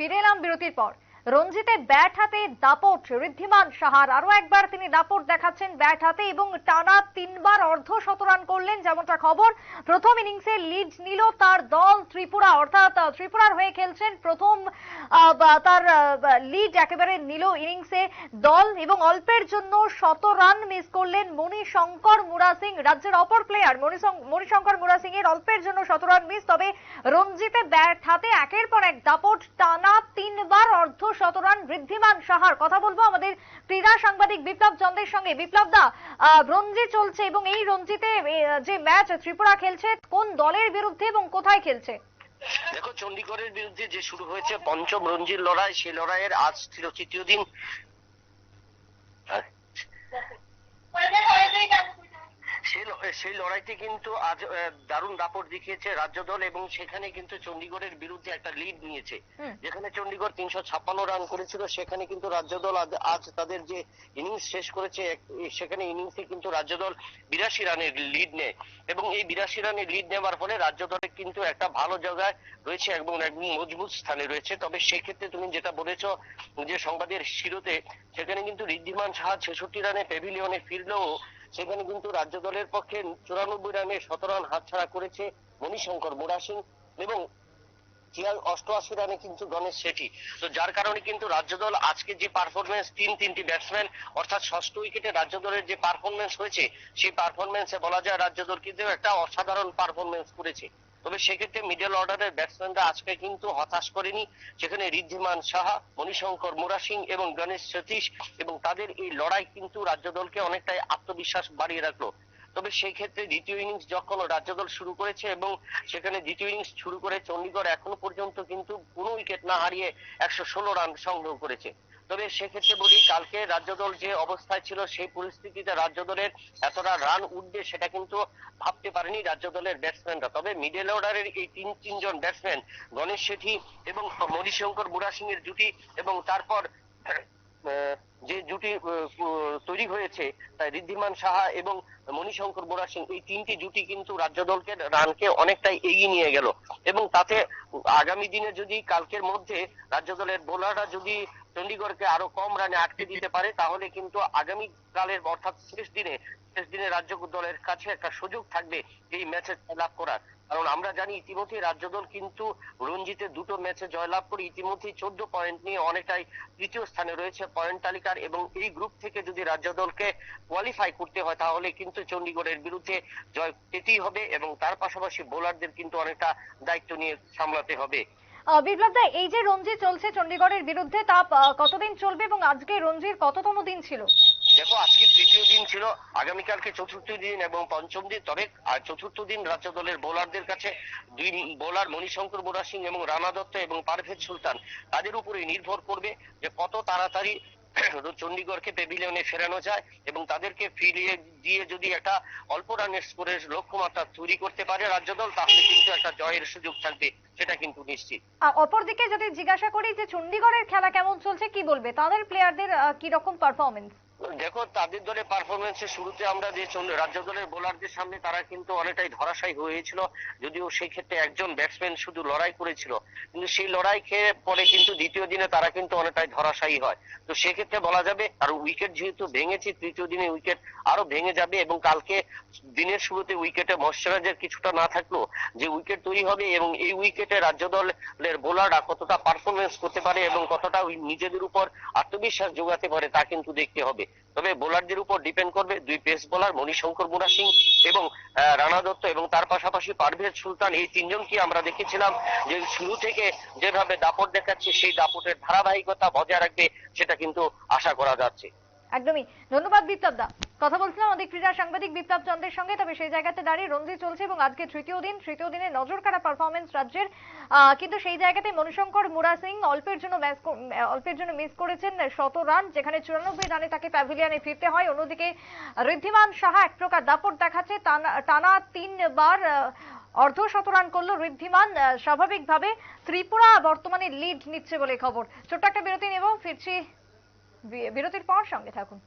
ফিরে এলাম বিরতির পর। রঞ্জিতে ব্যাট হাতে দাপট, ঋদ্ধিমান সাহার। আরও একবার তিনি দাপট দেখাচ্ছেন ব্যাট হাতে এবং টানা তিনবার অর্ধ শতরান করলেন, যেমনটা খবর। প্রথম ইনিংসে লিড নিল তার দল ত্রিপুরা, অর্থাৎ ত্রিপুরার হয়ে খেলছেন প্রথম তার লিড একেবারে নিল ইনিংসে দল এবং অল্পের জন্য শত রান মিস করলেন মণিশঙ্কর মুরা সিং রাজ্যের অপর প্লেয়ার মণিশঙ্কর মুরা সিং এর অল্পের জন্য শত রান মিস তবে রঞ্জিতে ব্যাট হাতে একের পর এক দাপট, টানা তিনবার অর্ধ শতরান বৃদ্ধিমান সাহার কথা বলব। আমাদের ক্রীড়া সাংবাদিক বিপ্লব চন্দ্রের সঙ্গে। বিপ্লব দা রঞ্জি চলছে এবং এই রঞ্জিতে যে ম্যাচ ত্রিপুরা খেলছে কোন দলের বিরুদ্ধে এবং কোথায় খেলছে? দেখো চণ্ডীগড়ের বিরুদ্ধে যে শুরু হয়েছে পঞ্চম রঞ্জির লড়াই সেই লড়াইয়ের আজ ছিল তৃতীয় দিন। সেই লড়াইতে কিন্তু আজ দারুণ দাপট দেখিয়েছে রাজ্য দল এবং সেখানে কিন্তু চণ্ডীগড়ের বিরুদ্ধে একটা লিড নিয়েছে। যেখানে চণ্ডীগড় তিনশো ছাপ্পান্ন রান করেছিল সেখানে কিন্তু রাজ্য দল আজ- আজ তাদের যে ইনিংস শেষ করেছে সেখানে ইনিংসে কিন্তু রাজ্য দল বিরাশি রানের লিড নেয়। এবং এই বিরাশি রানের লিড নেওয়ার ফলে রাজ্য দলে কিন্তু একটা ভালো জায়গায় রয়েছে এবং একদম মজবুত স্থানে রয়েছে। তবে সেক্ষেত্রে তুমি যেটা বলেছ যে সংবাদের শিরোতে সেখানে কিন্তু ঋদ্ধিমান সাহা ছেষট্টি রানে প্যাভিলিয়নে ফিরলেও সেখানে কিন্তু রাজ্য দলের পক্ষে চুরানব্বই রানে শত রান হাতছাড়া করেছে মণিশঙ্কর মোরা সিং এবং অষ্টআশি রানে কিন্তু গণেশ শেঠি। তো যার কারণে কিন্তু রাজ্য দল আজকে যে পারফরমেন্স তিন তিনটি ব্যাটসম্যান অর্থাৎ ষষ্ঠ উইকেটে রাজ্য দলের যে পারফরমেন্স হয়েছে, সেই পারফরমেন্সে বলা যায় রাজ্য দল কিন্তু একটা অসাধারণ পারফরমেন্স করেছে। তবে সেক্ষেত্রে মিডল অর্ডারের ব্যাটসম্যানরা আজকে কিন্তু হতাশ করেনি সেখানে ঋদ্ধিমান সাহা, মণিশঙ্কর মোরা সিং এবং গণেশ সতীশ এবং তাদের এই লড়াই কিন্তু রাজ্য দলকে অনেকটাই আত্মবিশ্বাস বাড়িয়ে রাখল। তবে সেই ক্ষেত্রে দ্বিতীয় ইনিংস যখন রাজ্য দল শুরু করেছে এবং সেখানে দ্বিতীয় ইনিংস শুরু করে চণ্ডীগড় এখনও পর্যন্ত কিন্তু কোনো উইকেট না হারিয়ে একশো ষোলো রান সংগ্রহ করেছে। তবে সেক্ষেত্রে বলি, কালকে রাজ্য দল যে অবস্থায় ছিল, সেই পরিস্থিতিতে রাজ্য দলের এতটা রান উঠবে সেটা কিন্তু ভাবতে পারেনি রাজ্য দলের ব্যাটসম্যানরা তবে মিডল অর্ডারের এই তিন, তিনজন ব্যাটসম্যান গণেশ শেঠি এবং মণিশঙ্কর বুড়া সিং এর জুটি এবং তারপর যে জুটি তৈরি হয়েছে, তাই ঋদ্ধিমান সাহা এবং মণিশঙ্কর বোরা সিং এই তিনটি জুটি কিন্তু রাজ্য দলকে রানকে অনেকটাই এগিয়ে নিয়ে গেল। এবং তাতে আগামী দিনে যদি, কালকের মধ্যে রাজ্য দলের বোলাররা যদি চণ্ডীগড়কে আরও কম রানে আটকে দিতে পারে, তাহলে কিন্তু আগামী কালের অর্থাৎ শেষ দিনে শেষ দিনে রাজ্য দলের কাছে একটা সুযোগ থাকবে এই ম্যাচে লাভ করার। কারণ আমরা জানি ইতিমধ্যে রাজ্য দল কিন্তু রঞ্জিতে দুটো ম্যাচে জয়লাভ করে ইতিমধ্যেই চোদ্দ পয়েন্ট নিয়ে অনেকটাই তৃতীয় স্থানে রয়েছে পয়েন্ট তালিকার এবং এই গ্রুপ থেকে যদি রাজ্য দলকে কোয়ালিফাই করতে হয়, তাহলে কিন্তু চণ্ডীগড়ের বিরুদ্ধে জয় পেতেই হবে এবং তার পাশাপাশি বোলারদের কিন্তু অনেকটা দায়িত্ব নিয়ে সামলাতে হবে। বিপ্লব দা, এই যে রঞ্জি চলছে চন্ডিগড়ের বিরুদ্ধে, তা কতদিন চলবে এবং আজকে রঞ্জির কততম দিন ছিল? দেখো, আজকে তৃতীয় দিন ছিল, আগামীকালকে চতুর্থ দিন এবং পঞ্চম দিন, তবে চতুর্থ দিন রাজ্য দলের বোলারদের কাছে দুই বোলার মণিশঙ্কর বোরা সিং এবং রানা দত্ত এবং পারভেজ সুলতান, তাদের উপরে নির্ভর করবে যে কত তাড়াতাড়ি চণ্ডীগড়কে প্যাভিলিয়নে ফেরানো যায় এবং তাদেরকে ফিরিয়ে দিয়ে যদি একটা অল্প রানের স্কোরের লক্ষ্যমাত্রা তৈরি করতে পারে রাজ্য দল তাহলে কিন্তু একটা জয়ের সুযোগ থাকবে, সেটা কিন্তু নিশ্চিত। অপরদিকে যদি জিজ্ঞাসা করি যে চণ্ডীগড়ের খেলা কেমন চলছে, কি বলবে? তাদের প্লেয়ারদের কি রকম পারফরমেন্স দেখো, তাদের দলের পারফরমেন্সের শুরুতে আমরা যে রাজ্য দলের বোলারদের সামনে তারা কিন্তু অনেকটাই ধরাশায়ী হয়েছিল। যদিও সেই ক্ষেত্রে একজন ব্যাটসম্যান শুধু লড়াই করেছিল। কিন্তু সেই লড়াই খেয়ে পরে কিন্তু দ্বিতীয় দিনে তারা কিন্তু অনেকটাই ধরাশায়ী হয়। তো সেক্ষেত্রে বলা যাবে, আর উইকেট যেহেতু ভেঙেছে, তৃতীয় দিনে উইকেট আরও ভেঙে যাবে এবং কালকে দিনের শুরুতে উইকেটে ময়শ্চারাইজার কিছুটা না থাকলেও যে উইকেট তৈরি হবে এবং এই উইকেটে রাজ্য দলের বোলাররা কতটা পারফরমেন্স করতে পারে এবং কতটা নিজেদের উপর আত্মবিশ্বাস যোগাতে পারে তা কিন্তু দেখতে হবে। তবে বোলারদের উপর ডিপেন্ড করবে দুই পেস বোলার মণিশঙ্কর মুরা সিং এবং রানা দত্ত এবং তার পাশাপাশি পারভেজ সুলতান। এই তিনজনকে আমরা দেখেছিলাম যে শুরু থেকে যেভাবে দাপট দেখাচ্ছে, সেই দাপটের ধারাবাহিকতা বজায় রাখবে সেটা কিন্তু আশা করা যাচ্ছে। একদমই। ধন্যবাদ বিপ্লব দা। কথা বলছিলাম আমাদের ক্রীড়া সাংবাদিক বিপ্লব চন্দ্রের সঙ্গে, তবে সেই জায়গাতে দাঁড়িয়ে রঞ্জি চলছে এবং আজকে তৃতীয় দিন। তৃতীয় দিনে নজর কাড়া পারফরমেন্স রাজ্যের কিন্তু সেই জায়গাতে মণিশঙ্কর মুরা সিং অল্পের জন্য অল্পের জন্য মিস করেছেন শত রান, যেখানে চুরানব্বই রানে তাকে প্যাভিলিয়নে ফিরতে হয়। অন্যদিকে ঋদ্ধিমান সাহা এক প্রকার দাপট দেখাচ্ছে। টানা- তিনবার অর্ধ শত রান করল ঋদ্ধিমান। স্বাভাবিকভাবে ত্রিপুরা বর্তমানে লিড নিচ্ছে বলে খবর। ছোট্ট একটা বিরতি নেব, ফিরছি বিরতির পর সঙ্গে থাকুন।